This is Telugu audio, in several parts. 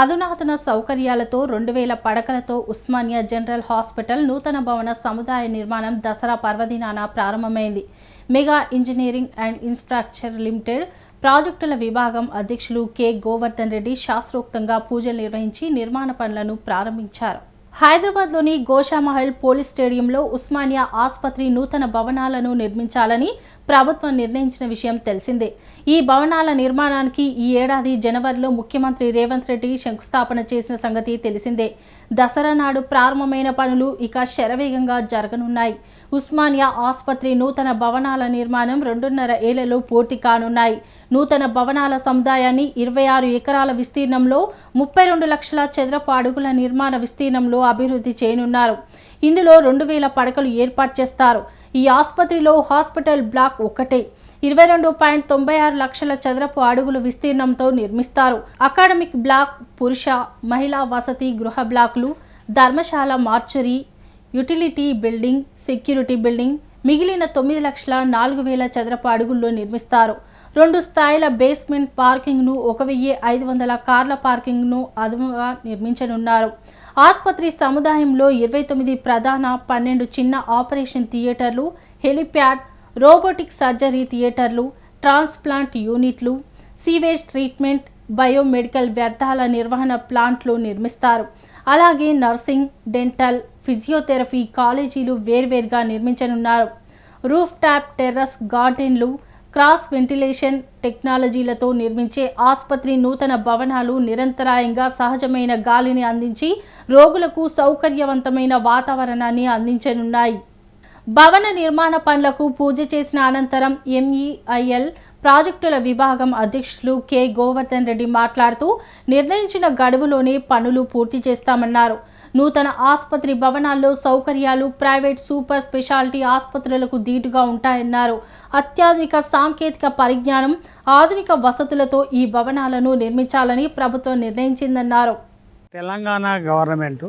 అధునాతన సౌకర్యాలతో రెండు వేల పడకలతో ఉస్మానియా జనరల్ హాస్పిటల్ నూతన భవన సముదాయ నిర్మాణం దసరా పర్వదినాన ప్రారంభమైంది. Megha Engineering and Infrastructure Limited ప్రాజెక్టుల విభాగం అధ్యక్షులు కె. గోవర్ధన్ రెడ్డి శాస్త్రోక్తంగా పూజలు నిర్వహించి నిర్మాణ పనులను ప్రారంభించారు. హైదరాబాద్లోని గోషామహల్ పోలీస్ స్టేడియంలో ఉస్మానియా ఆసుపత్రి నూతన భవనాలను నిర్మించాలని ప్రభుత్వం నిర్ణయించిన విషయం తెలిసిందే. ఈ భవనాల నిర్మాణానికి ఈ ఏడాది జనవరిలో ముఖ్యమంత్రి రేవంత్ రెడ్డి శంకుస్థాపన చేసిన సంగతి తెలిసిందే. దసరా నాడు ప్రారంభమైన పనులు ఇక శరవేగంగా జరగనున్నాయి. ఉస్మానియా ఆసుపత్రి నూతన భవనాల నిర్మాణం రెండున్నర ఏళ్ళలో పూర్తి కానున్నాయి. నూతన భవనాల సముదాయాన్ని ఇరవై ఆరు ఎకరాల విస్తీర్ణంలో ముప్పై రెండు లక్షల చదరపు అడుగుల నిర్మాణ విస్తీర్ణంలో అభివృద్ధి చేయనున్నారు. ఇందులో రెండు వేల పడకలు ఏర్పాటు చేస్తారు. ఈ ఆసుపత్రిలో హాస్పిటల్ బ్లాక్ ఒకటే ఇరవై రెండు పాయింట్ తొంభై ఆరు లక్షల చదరపు అడుగులు విస్తీర్ణంతో నిర్మిస్తారు. అకాడమిక్ బ్లాక్ పురుష మహిళా వసతి గృహ బ్లాక్లు Dharamshala mortuary utility building security building మిగిలిన తొమ్మిది లక్షల నాలుగు వేల చదరపు అడుగుల్లో నిర్మిస్తారు. రెండు స్థాయిల బేస్మెంట్ పార్కింగ్ను ఒక వెయ్యి ఐదు వందల కార్ల పార్కింగ్ను అదునుగా నిర్మించనున్నారు. ఆసుపత్రి సముదాయంలో ఇరవై తొమ్మిది ప్రధాన పన్నెండు చిన్న ఆపరేషన్ థియేటర్లు హెలిప్యాడ్ రోబోటిక్ సర్జరీ థియేటర్లు ట్రాన్స్ప్లాంట్ యూనిట్లు సీవేజ్ ట్రీట్మెంట్ బయోమెడికల్ వ్యర్థాల నిర్వహణ ప్లాంట్లు నిర్మిస్తారు. అలాగే నర్సింగ్ డెంటల్ ఫిజియోథెరపీ కాలేజీలు వేర్వేరుగా నిర్మించనున్నారు. రూఫ్ టాప్ టెర్రస్ గార్డెన్లు క్రాస్ వెంటిలేషన్ టెక్నాలజీలతో నిర్మించే ఆసుపత్రి నూతన భవనాలు నిరంతరాయంగా సహజమైన గాలిని అందించి రోగులకు సౌకర్యవంతమైన వాతావరణాన్ని అందించనున్నాయి. భవన నిర్మాణ పనులకు పూజ చేసిన అనంతరం ఎంఈఐఎల్ ప్రాజెక్టుల విభాగం అధ్యక్షులు కె. గోవర్ధన్ రెడ్డి మాట్లాడుతూ నిర్ణయించిన గడువులోనే పనులు పూర్తి చేస్తామన్నారు. నూతన ఆసుపత్రి భవనాల్లో సౌకర్యాలు ప్రైవేట్ సూపర్ స్పెషాలిటీ ఆసుపత్రులకు దీటుగా ఉంటాయన్నారు. అత్యాధునిక సాంకేతిక పరిజ్ఞానం ఆధునిక వసతులతో ఈ భవనాలను నిర్మించాలని ప్రభుత్వం నిర్ణయించిందన్నారు. తెలంగాణ గవర్నమెంటు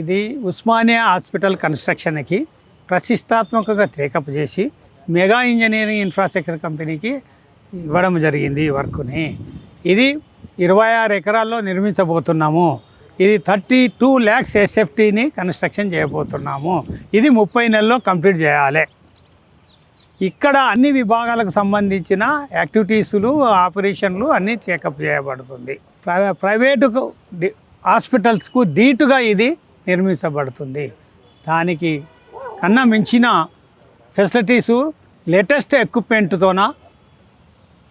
ఇది ఉస్మానియా హాస్పిటల్ కన్స్ట్రక్షన్కి ప్రతిష్టాత్మకంగా టేకప్ చేసి మెగా ఇంజనీరింగ్ ఇన్ఫ్రాస్ట్రక్చర్ కంపెనీకి ఇవ్వడం జరిగింది ఈ వర్క్ని. ఇది ఇరవై ఆరు ఎకరాల్లో నిర్మించబోతున్నాము. ఇది థర్టీ టూ ల్యాక్స్ ఎస్ఎఫ్టీని కన్స్ట్రక్షన్ చేయబోతున్నాము. ఇది ముప్పై నెలల్లో కంప్లీట్ చేయాలి. ఇక్కడ అన్ని విభాగాలకు సంబంధించిన యాక్టివిటీసులు ఆపరేషన్లు అన్నీ చెకప్ చేయబడుతుంది. ప్రైవే ప్రైవేటుకు హాస్పిటల్స్కు ధీటుగా ఇది నిర్మించబడుతుంది. దానికి కన్నా మించిన ఫెసిలిటీసు లేటెస్ట్ ఎక్విప్మెంట్తోన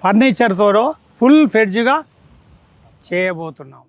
ఫర్నిచర్తోనో ఫుల్ ఫెడ్జ్గా చేయబోతున్నాం.